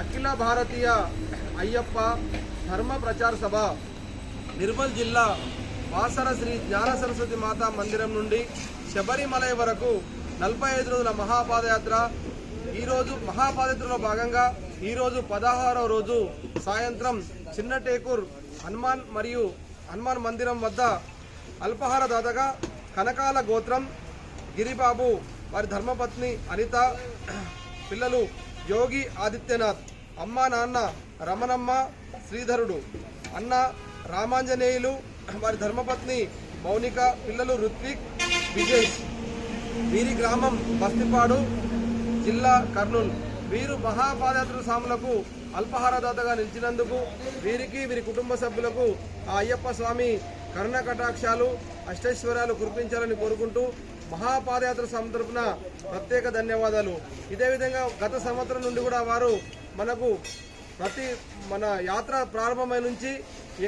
అఖిల భారతీయ అయ్యప్ప ధర్మ ప్రచార సభ నిర్మల్ జిల్లా వాసర శ్రీ జ్ఞాన సరస్వతి మాతా మందిరం నుండి శబరిమలై వరకు నలభై ఐదు రోజుల మహాపాదయాత్ర. ఈరోజు మహాపాదయాత్రలో భాగంగా ఈరోజు పదహారవ రోజు సాయంత్రం చిన్న టేకూర్ హనుమాన్ మరియు హనుమాన్ మందిరం వద్ద అల్పహార దాతగా కనకాల గోత్రం గిరిబాబు వారి ధర్మపత్ని అనిత పిల్లలు యోగి ఆదిత్యనాథ్ అమ్మ నాన్న రమణమ్మ శ్రీధరుడు అన్న రామాంజనేయులు వారి ధర్మపత్ని మౌనిక పిల్లలు రుత్విక్ విజయ్ వీరి గ్రామం బస్తిపాడు జిల్లా కర్నూలు. వీరు మహాపాదయాత్ర స్వాములకు అల్పహారదాతగా నిలిచినందుకు వీరికి వీరి కుటుంబ సభ్యులకు ఆ అయ్యప్ప స్వామి కరుణ కటాక్షాలు అష్టైశ్వర్యాలు కురిపించాలని కోరుకుంటూ మహాపాదయాత్ర సందర్భన ప్రత్యేక ధన్యవాదాలు. ఇదే విధంగా గత సంవత్సరం నుండి కూడా వారు మనకు ప్రతి మన యాత్ర ప్రారంభమై నుంచి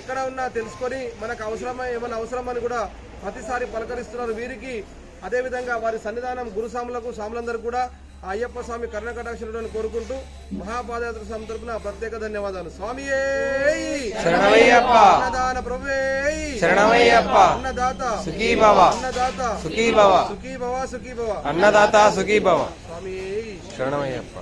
ఎక్కడ ఉన్నా తెలుసుకొని మనకు అవసరమై ఏమైనా అవసరమని కూడా ప్రతిసారి పలకరిస్తున్నారు. వీరికి అదేవిధంగా వారి సన్నిధానం గురుస్వాములకు స్వాములందరూ కూడా అయ్యప్ప స్వామి కర్ణకటాక్షులను కోరుకుంటూ మహాపాదయాత్ర స్వామి తరపున ప్రత్యేక ధన్యవాదాలు. స్వామి అన్నదాన ప్రభువే! శరణమయ్యప్ప! అన్నదాత! సుఖీ భవ అన్నదాత! సుఖీ భవ సుఖీ భవ సుఖీ భవ అన్నదాత సుఖీ భవ స్వామి శరణమయ్యప్ప!